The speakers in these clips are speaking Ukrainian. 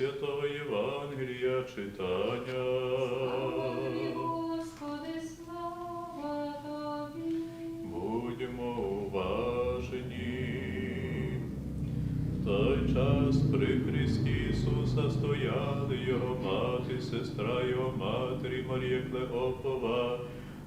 святого Євангелія читання. Тобі, Господи, слава Тобі. Будьмо уважні. В той час при Христі Ісуса стояли Його мати, сестра Його матері Марія Клеопова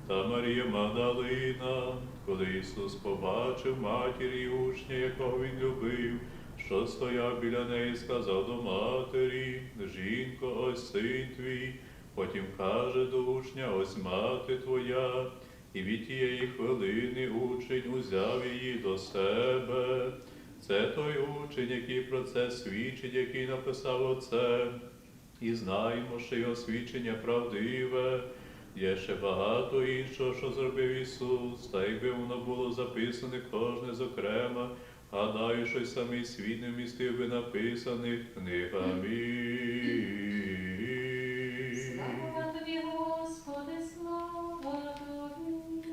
та Марія Магдалина. Коли Ісус побачив матір і учня, якого Він любив, що стояв біля неї, сказав до матері, жінко, ось син твій. Потім каже до учня, ось мати твоя. І від тієї хвилини учень узяв її до себе. Це той учень, який про це свідчить, який написав оце. І знаємо, що його свідчення правдиве. Є ще багато іншого, що зробив Ісус, та якби воно було записане кожне зокрема, гадаю, що й самий світ не вмістив би написаних книгами. Слава Тобі, Господи, слава Тобі.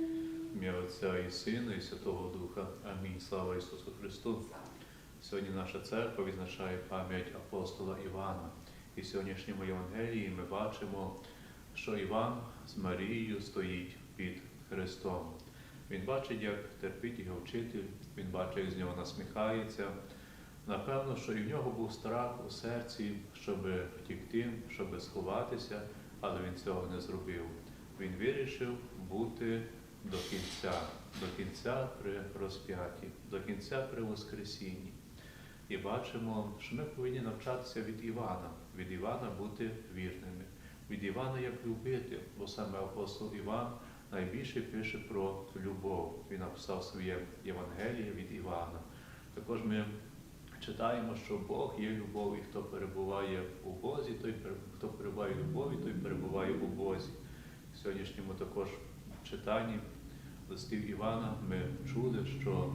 Ім'я Отця і Сина, і Святого Духа. Амінь. Слава Ісусу Христу. Сьогодні наша церква відзначає пам'ять апостола Івана. І в сьогоднішньому Євангелії ми бачимо, що Іван з Марією стоїть під Христом. Він бачить, як терпить його вчитель, він бачить, як з нього насміхається. Напевно, що і в нього був страх у серці, щоб втікти, щоб сховатися, але він цього не зробив. Він вирішив бути до кінця, до кінця при розп'ятті, до кінця при Воскресінні. І бачимо, що ми повинні навчатися від Івана, від Івана бути вірними, від Івана як любити, бо саме апостол Іван найбільше пише про любов. Він написав своє Євангеліє від Івана. Також ми читаємо, що Бог є любов, і хто перебуває у Бозі, той хто перебуває в любові, той перебуває у Бозі. В сьогоднішньому також читанні листів Івана ми чули, що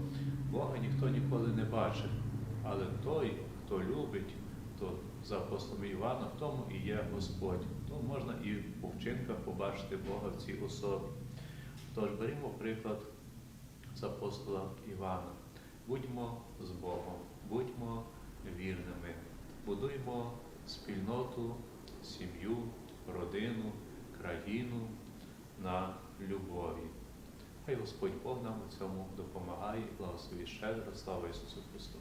Бога ніхто ніколи не бачив, але той, хто любить, то за апостолом Івана, в тому і є Господь. Тому можна і по вчинках побачити Бога в цій особі. Тож берімо приклад з апостола Івана. Будьмо з Богом, будьмо вірними, будуймо спільноту, сім'ю, родину, країну на любові. Хай Господь Бог нам у цьому допомагає і благословить щедро. Слава Ісусу Христу!